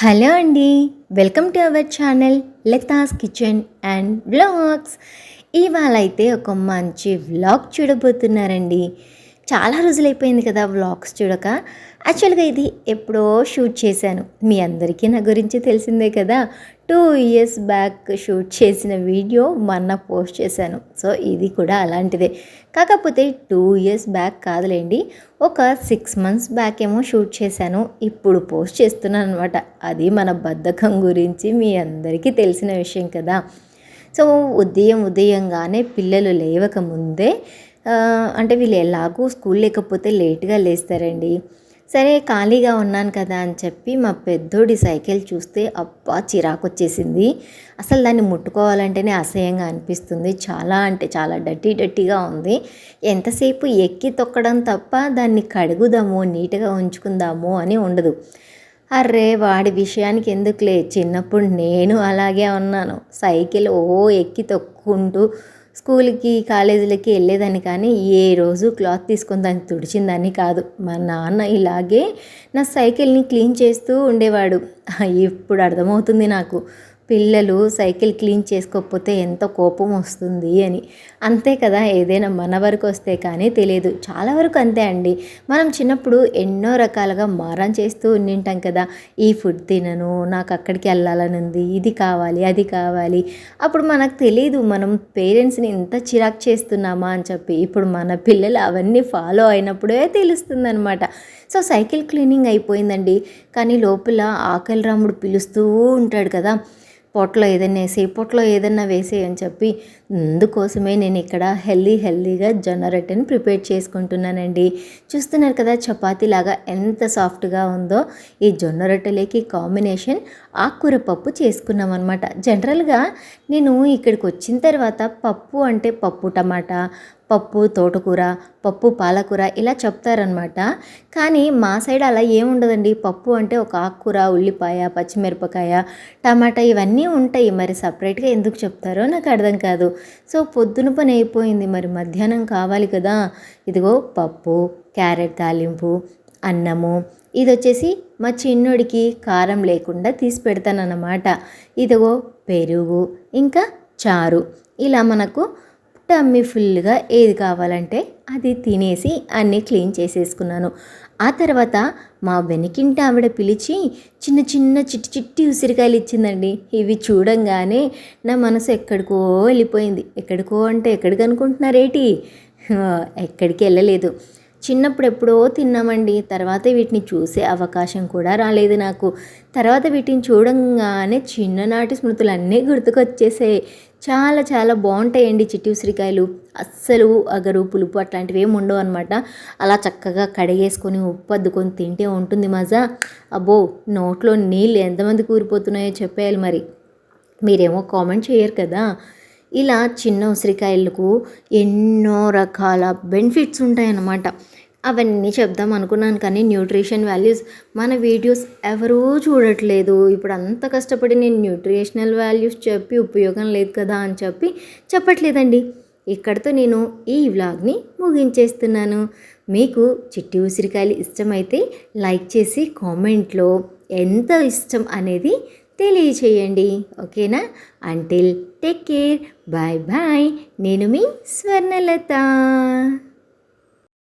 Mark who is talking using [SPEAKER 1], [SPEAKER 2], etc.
[SPEAKER 1] Hello అండి welcome to our channel Latha's kitchen and vlogs. ఇవాళ అయితే ఒక మంచి వ్లాగ్ చూడబోతున్నారండి. చాలా రోజులైపోయింది కదా వ్లాగ్స్ చూడక. యాక్చువల్గా ఇది ఎప్పుడో షూట్ చేశాను. మీ అందరికీ నా గురించి తెలిసిందే కదా. టూ ఇయర్స్ బ్యాక్ షూట్ చేసిన వీడియో మొన్న పోస్ట్ చేశాను. సో ఇది కూడా అలాంటిదే. కాకపోతే టూ ఇయర్స్ బ్యాక్ కాదులేండి. ఒక సిక్స్ మంత్స్ బ్యాక్ ఏమో షూట్ చేశాను. ఇప్పుడు పోస్ట్ చేస్తున్నాను అనమాట అది మన బద్ధకం గురించి మీ అందరికీ తెలిసిన విషయం కదా. సో ఉదయం ఉదయంగానే పిల్లలు లేవక ముందే అంటే వీళ్ళు ఎలాగూ స్కూల్ లేకపోతే లేట్గా లేస్తారండి. సరే ఖాళీగా ఉన్నాను కదా అని చెప్పి మా పెద్దోడి సైకిల్ చూస్తే అబ్బా చిరాకు వచ్చేసింది అసలు దాన్ని ముట్టుకోవాలంటేనే అసహ్యంగా అనిపిస్తుంది. చాలా అంటే చాలా డట్టి డట్టిగా ఉంది. ఎంతసేపు ఎక్కి తొక్కడం తప్ప దాన్ని కడుగుదాము నీట్గా ఉంచుకుందాము అని ఉండదు. అర్రే వాడి విషయానికి ఎందుకులే? చిన్నప్పుడు నేను అలాగే ఉన్నాను. సైకిల్ ఓ ఎక్కి తొక్కుంటూ స్కూల్కి కాలేజీలకి వెళ్ళేదాన్ని కానీ ఏ రోజు క్లాత్ తీసుకొని దాన్ని తుడిచిందాన్ని కాదు. మా నాన్న ఇలాగే నా సైకిల్ని క్లీన్ చేస్తూ ఉండేవాడు. ఇప్పుడు అర్థమవుతుంది నాకు. పిల్లలు సైకిల్ క్లీన్ చేసుకోకపోతే ఎంత కోపం వస్తుంది అని. అంతే కదా ఏదైనా మన వరకు వస్తే కానీ తెలియదు. చాలా వరకు అంతే అండి. మనం చిన్నప్పుడు ఎన్నో రకాలుగా మారం చేస్తూ ఉండింటాం కదా. ఈ ఫుడ్ తినను నాకు అక్కడికి వెళ్ళాలని ఉంది ఇది కావాలి అది కావాలి. అప్పుడు మనకు తెలియదు మనం పేరెంట్స్ని ఇంత చిరాకు చేస్తున్నామా అని చెప్పి. ఇప్పుడు మన పిల్లలు అవన్నీ ఫాలో అయినప్పుడే తెలుస్తుందనమాట సో సైకిల్ క్లీనింగ్ అయిపోయిందండి. కానీ లోపల ఆకలి రాముడు పిలుస్తూ ఉంటాడు కదా. పొట్టలో ఏదైనా వేసి పొట్టలో ఏదైనా వేసి అని చెప్పి అందుకోసమే నేను ఇక్కడ హెల్దీ హెల్దీగా జొన్న రొట్టెని ప్రిపేర్ చేసుకుంటున్నానండి. చూస్తున్నారు కదా చపాతీ లాగా ఎంత సాఫ్ట్గా ఉందో. ఈ జొన్న రొట్టెలకి కాంబినేషన్ ఆకుకూర పప్పు చేసుకున్నాం అనమాట జనరల్గా నేను ఇక్కడికి వచ్చిన తర్వాత పప్పు అంటే పప్పు టమాటా పప్పు తోటకూర పప్పు పాలకూర ఇలా చెప్తారనమాట కానీ మా సైడ్ అలా ఏముండదండి. పప్పు అంటే ఒక ఆకుకూర ఉల్లిపాయ పచ్చిమిరపకాయ టమాటా ఇవన్నీ ఉంటాయి. మరి సపరేట్గా ఎందుకు చెప్తారో నాకు అర్థం కాదు. సో పొద్దున పని అయిపోయింది. మరి మధ్యాహ్నం కావాలి కదా. ఇదిగో పప్పు క్యారెట్ తాలింపు అన్నము. ఇది వచ్చేసి మా చిన్నోడికి కారం లేకుండా తీసి పెడతానన్నమాట. ఇదిగో పెరుగు ఇంకా చారు. ఇలా మనకు టమ్మీ ఫుల్గా ఏది కావాలంటే అది తినేసి అన్నీ క్లీన్ చేసేసుకున్నాను. ఆ తర్వాత మా వెనకింటి ఆవిడ పిలిచి చిన్న చిన్న చిట్టి చిట్టి ఉసిరికాయలు ఇచ్చిందండి. ఇవి చూడంగానే నా మనసు ఎక్కడికో వెళ్ళిపోయింది. ఎక్కడికో అంటే ఎక్కడికి అనుకుంటున్నారేటి? ఎక్కడికి వెళ్ళలేదు. చిన్నప్పుడు ఎప్పుడో తిన్నామండి. తర్వాత వీటిని చూసే అవకాశం కూడా రాలేదు నాకు. తర్వాత వీటిని చూడంగానే చిన్ననాటి స్మృతులు అన్నీ గుర్తుకొచ్చేసాయి. చాలా చాలా బాగుంటాయండి చిట్టి ఉసిరికాయలు. అస్సలు అగరు పులుపు అట్లాంటివి ఏమి ఉండవు అనమాట అలా చక్కగా కడిగేసుకొని ఉప్పు అద్దుకొని తింటే ఉంటుంది మజా. అబ్బో నోట్లో నీళ్ళు ఎంతమంది కూరిపోతున్నాయో చెప్పేయాలి మరి. మీరేమో కామెంట్ చేయరు కదా. ఇలా చిన్న ఉసిరికాయలకు ఎన్నో రకాల బెనిఫిట్స్ ఉంటాయన్నమాట. అవన్నీ చెప్దాం అనుకున్నాను కానీ న్యూట్రిషన్ వాల్యూస్ మన వీడియోస్ ఎవరూ చూడట్లేదు. ఇప్పుడు అంత కష్టపడి నేను న్యూట్రిషనల్ వాల్యూస్ చెప్పి ఉపయోగం లేదు కదా అని చెప్పి చెప్పట్లేదండి. ఇక్కడితో నేను ఈ వ్లాగ్ని ముగించేస్తున్నాను. మీకు చిట్టి ఉసిరికాయలు ఇష్టమైతే లైక్ చేసి కామెంట్లో ఎంత ఇష్టం అనేది తెలియచేయండి. ఓకేనా? Until take care bye bye నేను మీ స్వర్ణలత.